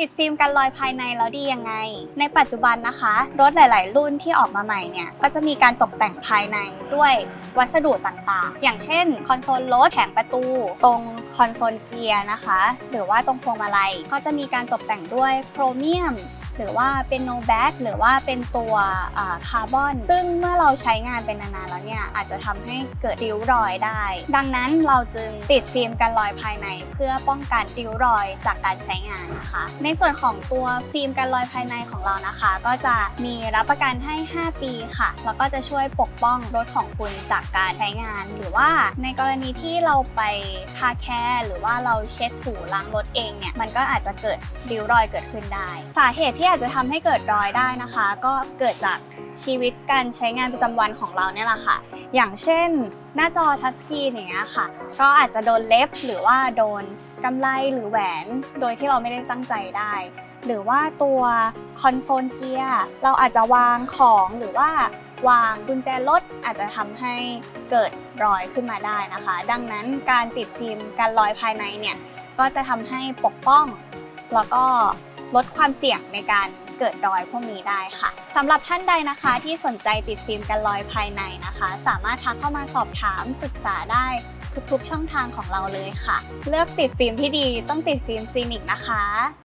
ติดฟิล์มกันรอยภายในแล้วดียังไง ในปัจจุบันนะคะ รถหลาย ๆ รุ่นที่ออกมาใหม่เนี่ยก็จะมีการตกแต่งภายในด้วยวัสดุต่างๆ อย่างเช่น คอนโซลรถแผงประตู ตรงคอนโซลเกียร์นะคะ หรือว่าตรงพวงมาลัยก็จะมีการตกแต่งด้วยโครเมียม หรือว่าเป็นโนแบ็กหรือว่าเป็นตัวคาร์บอน ซึ่งเมื่อเราใช้งานเป็นนานๆแล้วเนี่ยอาจจะทำให้เกิดริ้วรอยได้ ดังนั้นเราจึงติดฟิล์มกันรอยภายใน เพื่อป้องกันริ้วรอยจากการใช้งานนะคะ ในส่วนของตัวฟิล์มกันรอยภายในของเรานะคะ ก็จะมีรับประกันให้ 5 ปีค่ะ แล้วก็จะช่วยปกป้องรถของคุณจากการใช้งาน หรือว่าในกรณีที่เราไปคาแคร์หรือว่าเราเช็ดถูล้างรถเองเนี่ยมันก็อาจจะเกิดริ้วรอยเกิดขึ้นได้ สาเหตุที่อาจจะทำให้เกิดรอยได้นะคะ ก็เกิดจากชีวิตการใช้งานประจำวันของเราเนี่ยแหละค่ะ อย่างเช่น หน้าจอทัชสกรีนอย่างเงี้ยค่ะ ก็อาจจะโดนเล็บหรือว่าโดนกำไลหรือแหวน โดยที่เราไม่ได้ตั้งใจได้ หรือว่าตัวคอนโซลเกียร์เราอาจจะวางของหรือว่าวางกุญแจรถอาจจะทำให้เกิดรอยขึ้นมาได้นะคะ ดังนั้นการติดฟิล์มการรอยภายในเนี่ยก็จะทำให้ปกป้อง แล้วก็ ลดความเสี่ยงในการเกิดรอยพวกนี้ได้ค่ะสำหรับท่านใดนะคะที่สนใจติดฟิล์มกันรอยภายในนะคะ สามารถทักเข้ามาสอบถามปรึกษาได้ทุกๆช่องทางของเราเลยค่ะ เลือกติดฟิล์มที่ดีต้องติดฟิล์มซีนิกนะคะ